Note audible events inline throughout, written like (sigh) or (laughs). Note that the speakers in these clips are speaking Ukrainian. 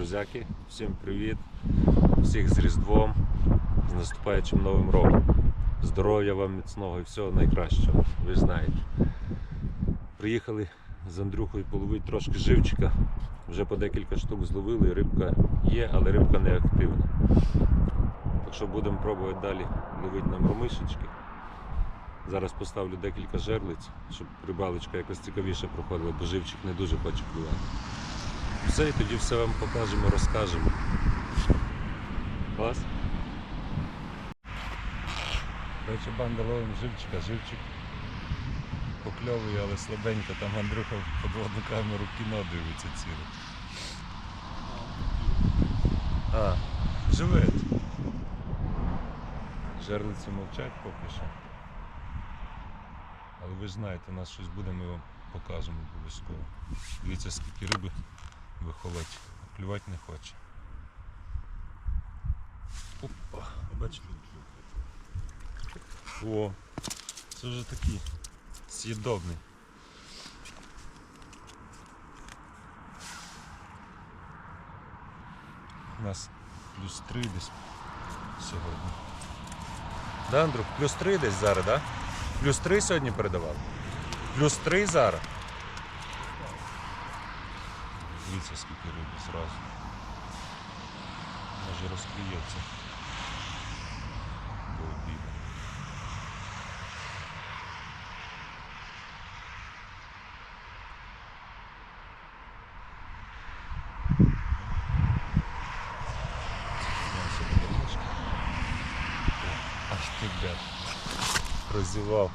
друзяки, всім привіт, всіх з Різдвом, з наступаючим Новим роком. Здоров'я вам міцного і всього найкращого, ви знаєте. Приїхали з Андрюхою половити трошки живчика. Вже по декілька штук зловили, рибка є, але рибка не активна. Так що будемо пробувати далі ловити на мормишечки. Зараз поставлю декілька жерлиць, щоб рибалочка якось цікавіше проходила, бо живчик не дуже хоче клювати. Все, і тоді все вам покажемо, розкажемо. Клас? Коротше, банда ловим живчика, живчик покльовує, але слабенько, там Андрюха в подводну камеру кіно дивиться ціле. А, живець. Жерлиці мовчать поки що. Але ви знаєте, у нас щось буде, ми вам покажемо обов'язково. Дивіться, скільки риби виховати. Клювати не хоче. Опа, бачите? О, це вже такий з'їдобний. У нас плюс 3 десь сьогодні. Да, Андрюх, плюс 3 десь зараз, да? Плюс 3 сьогодні передавав? Плюс 3 зараз. Дивіться, скільки риби зразу. Може розкриється. До обіду. М'ясо немножко. Аж ти, блядь, прозівав.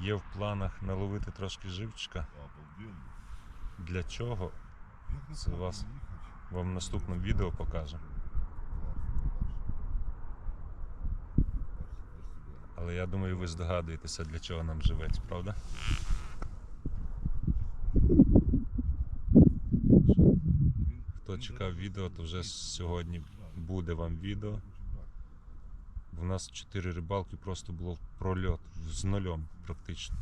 Є в планах наловити трошки живчика. Для чого? Це вас вам в наступному відео покажемо. Але я думаю, ви здогадуєтеся, для чого нам живець, правда? Хто чекав відео, то вже сьогодні буде вам відео. У нас 4 рибалки просто було в прольот з нульом практично.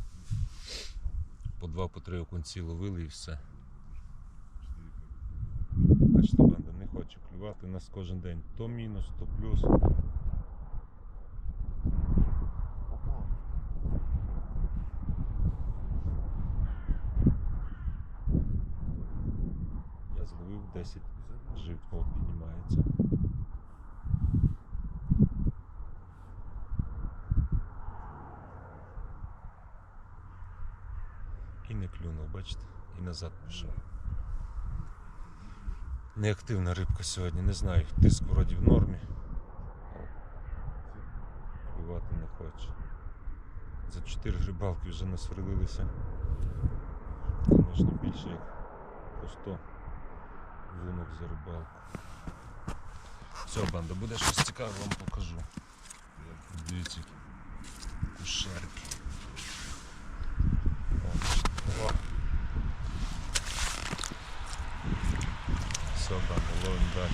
По два, по три окунці ловили і все. Бачите, банда не хоче клювати. Нас кожен день то мінус, то плюс. Я зловив 10 жив, піднімається. І не клюнув, бачите? І назад пішов. Неактивна рибка сьогодні, не знаю, тиск вроді в нормі. Клювати не хоче. За 4 рибалки вже насверлилися. Можна більше як по 100 вунок за рибалку. Все, банда, буде щось цікаве, вам покажу. Дивіться, кушарки. О, о. Все, банда, ловим далі.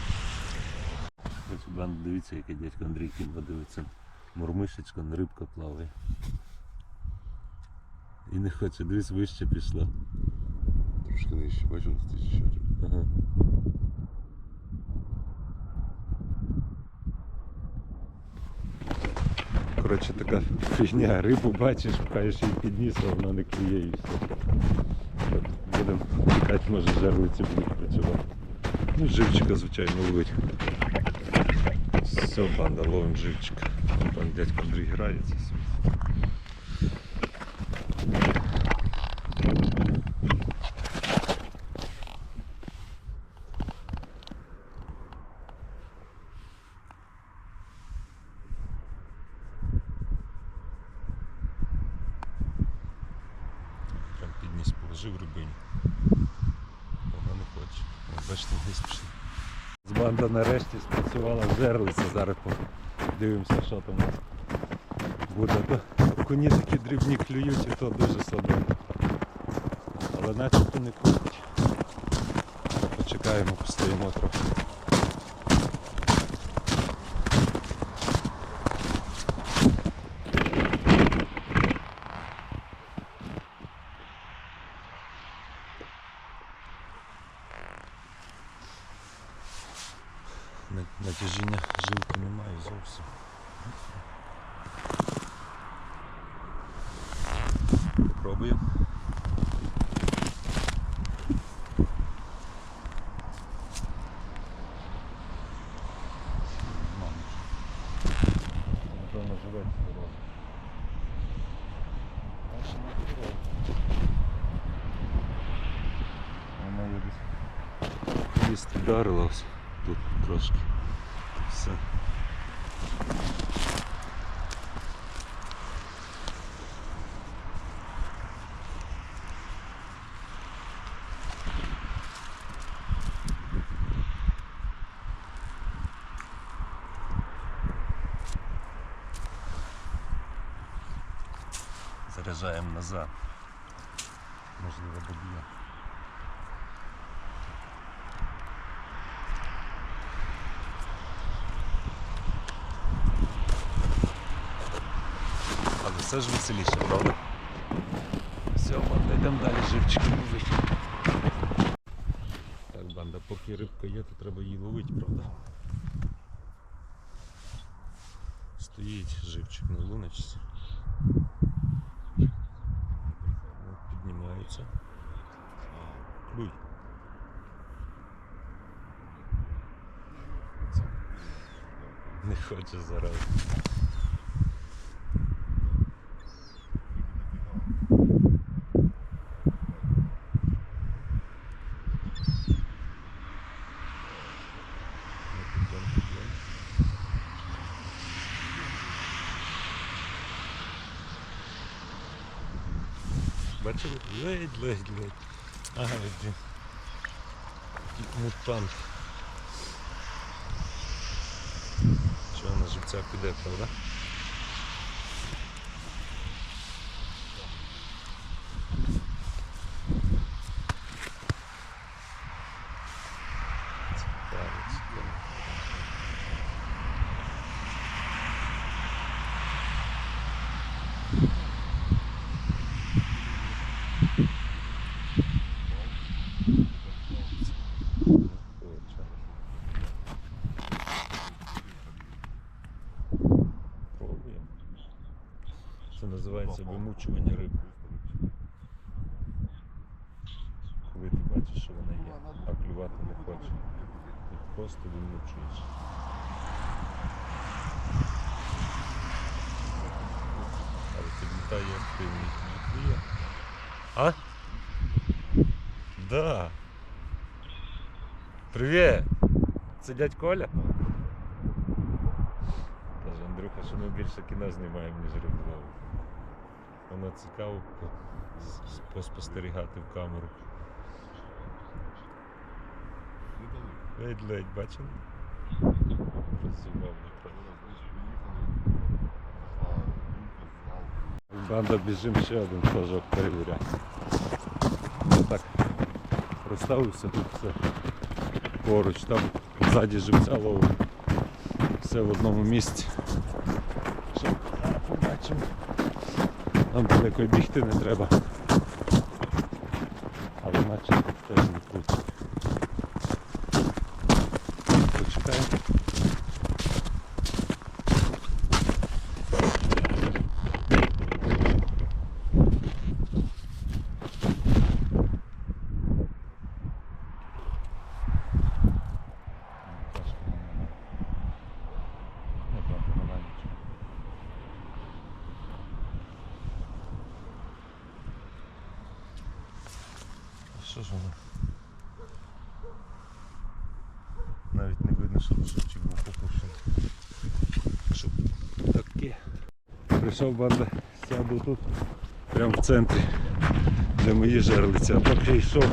Ось банда, дивіться, який дядько Андрій кіно дивиться. Мурмишечка, рибка плаває. І не хоче, дивись, вище пішла. Трошки нижче, бачу, на тисячі. Ага. Коротше, така фігня, рибу бачиш, пхаєш її під ніс, а вона не клює і все. Будемо чекати, може жерлиці будуть працювати. Ну, живчика, звичайно, ловить. Все, банда, ловим живчика. Там дядько Андрій грається. собі. Прям під положив рибині. Вона не хоче. От Бачите, десь пішли. Банда нарешті спрацювала жерлиця. Зараз подивимося, що там буде. Коні такі дрібні клюють і то дуже слабенько. Але начебто не крутить. Почекаємо, постоїмо трохи. Натяжіння жилки немає зовсім. Попробуємо. Напевно, живець здоровий. Вона є десь. Ліст вдарила ось тут трошки. Заряджаємо назад. Можливо, доб'є. Але все ж веселіше, правда? Все, банда, йдемо далі живчики ловити. Так, банда, поки рибка є, то треба її ловити, правда? Стоїть живчик на луночці. Піднімається. Клюй. Не хоче зараз. Ледь, ледь, ледь. Ага, іди. Мутант. Що на живця піде, правда? називається вимучування риби. Коли ти бачиш, що вона є, а клювати не хоче. Ти просто вимучуєш. Але підлітає активний клює. А? Да. Привіт! Це дядь Коля? Каже Андрюха, що ми більше кіно знімаємо, ніж риболову. Воно цікаво поспостерігати в камеру. Ледь-ледь, бачили? Банда біжим ще один флажок перевіряти. Так розставився тут все поруч, там ззаді живця ловив. Все в одному місці. Що зараз побачимо. Нам далеко бігти не треба. Але наче теж не круче. Почекаємо. Тяжко нема. Не правда, нема нічого. А Що ж воно? Навіть не видно, що лошадчик був попущений. Що таке? Прийшов банда, сяду тут, прямо в центрі, де мої жерлиці. А поки йшов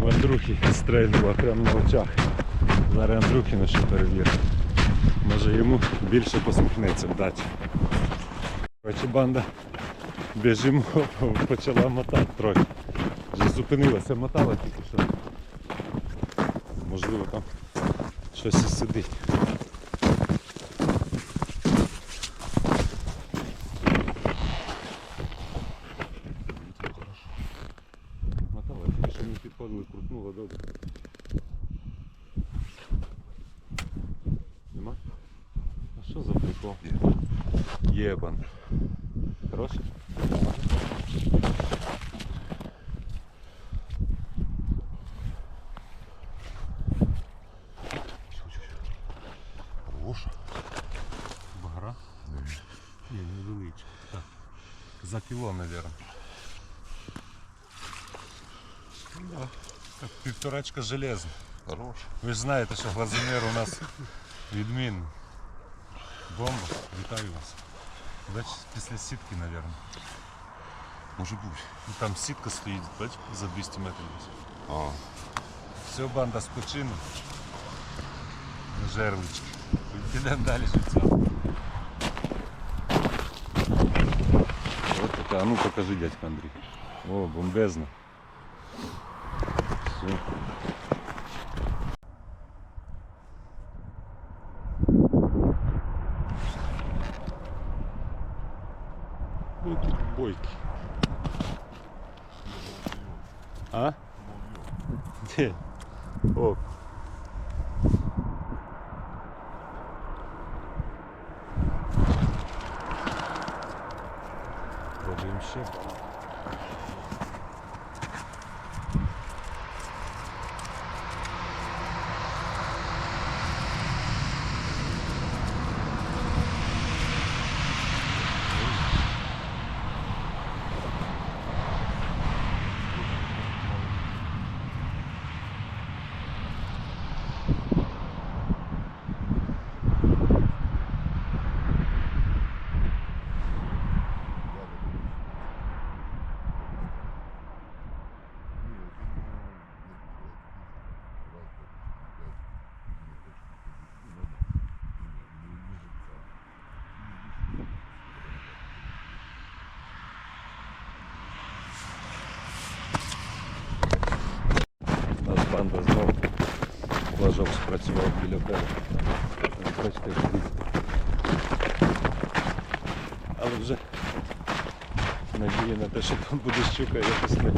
в Андрухи стрельнула прямо на очах. Зараз Андрухіна ще перевірю. Може йому більше посміхнеться вдачі. Коротше, банда біжимо, (laughs) почала мотати трохи. Вже зупинилася, мотала тільки що. Можливо там щось і сидить. Мотала тільки що не крутнула добре. Нема? А що за прикол? Єбан. За кіло, мабуть. Да. Так, півторачка железна. Хороша. Ви ж знаєте, що глазомір у нас відмінний. Бомба, вітаю вас. Бач, після сітки, мабуть. Може бути. Ну, Там сітка стоїть, бач, за 200 метрів. десь. А, Все, банда спочину. На жерлички. Підемо далі життя. Ось Така, а ну покажи, дядька Андрій. О, бомбезно. Все. Ну тут бойки. А? Де? О. Пробуємо ще. У нас банда знову флажок спрацював біля берега. Але вже надія на те, що там буде щука якось не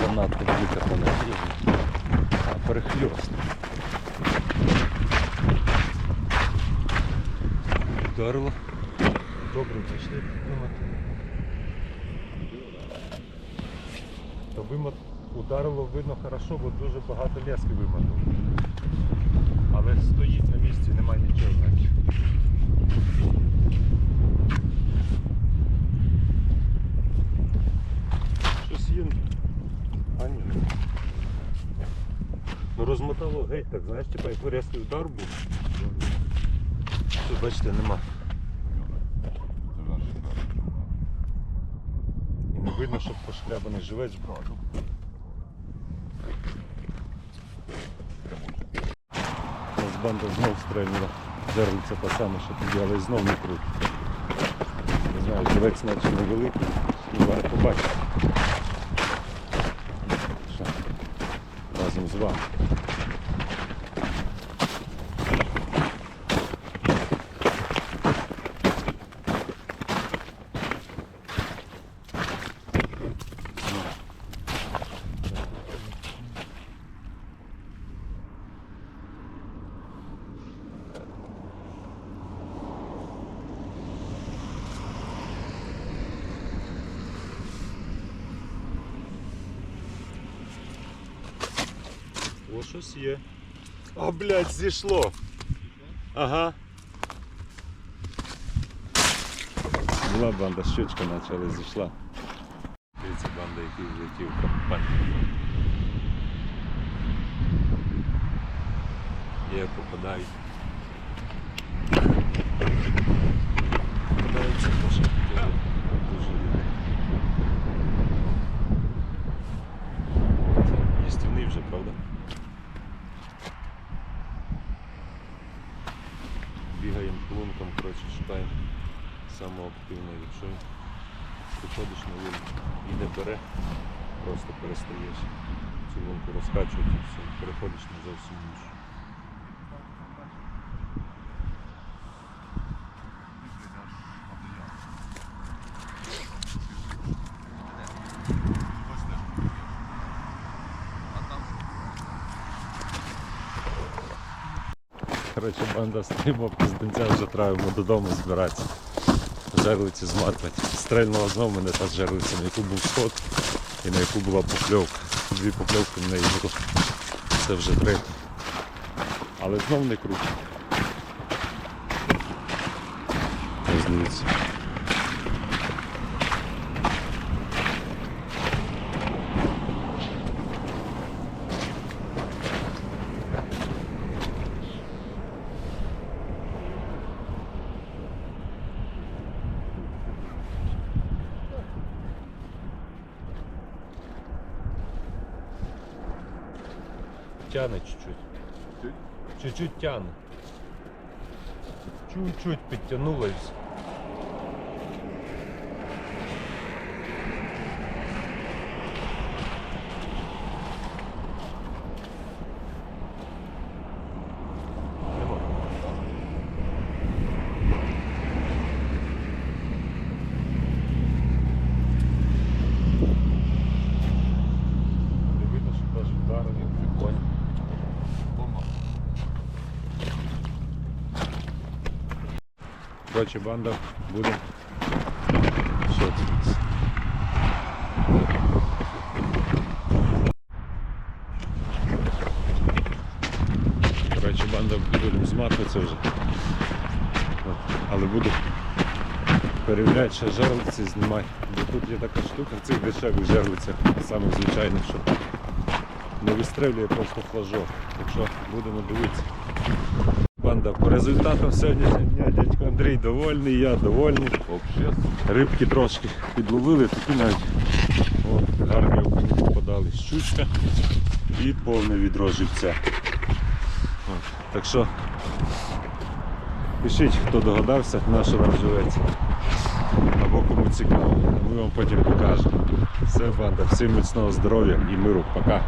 занадто велика по надії. А, перехльост. Ударило. Добре, пішли піднімати. То вимот ударило видно хорошо, бо дуже багато лески вимотало. Але стоїть на місці, немає нічого значить. Щось є. А ні. Ну розмотало геть так, знаєш, типа як різкий удар був. Тут бачите, нема. І не видно, щоб пошкрябаний живець був. Нас банда знов стрельнула. Жерлиця та саме, що тоді, але знов не крут. Не знаю, живець наче невеликий. І зараз побачимо. Разом з вами. О, щось є. А, блядь, зійшло. Ага. Була банда, щучка наче, але зійшла. Дивіться, банда, який влетів в компанію. Є, попадають. Попадаються дуже, Бігаємо клунком, коротше, шукаємо самого активного, якщо приходиш на лунку і не бере, просто перестаєш цю лунку розкачувати і все, переходиш на зовсім іншу. Коротше, банда стоїмо, пізденця вже травимо додому збиратися. Жерлиці зматувати. Стрельнула знову мене та жерлиця, на яку був сход і на яку була покльовка. Дві покльовки в неї було. Це вже три. Але знов не круто. Дивіться. Тяне чуть-чуть. Чуть-чуть тяне. Чуть-чуть підтягнуло і все. Нема. Не видно, що теж вдарили. Прикольно. Бомба. Коротше, банда буде. Що це? Коротше, банда будемо зматуватися вже. Але буду перевіряти, ще жерлиці знімати. Бо тут є така штука в цих дешевих жерлицях, самих звичайних, що не вистрелює просто флажок. Так що будемо дивитися. Банда, по результатам сьогоднішнього дня дядько Андрій довольний, я довольний. Рибки трошки підловили, такі навіть о, гарні окуні попадали. Щучка і повне відро живця. Так що пишіть, хто догадався, на що нам живеться. Або кому цікаво. Ми вам потім покажемо. Все, банда, всім міцного здоров'я і миру. Пока.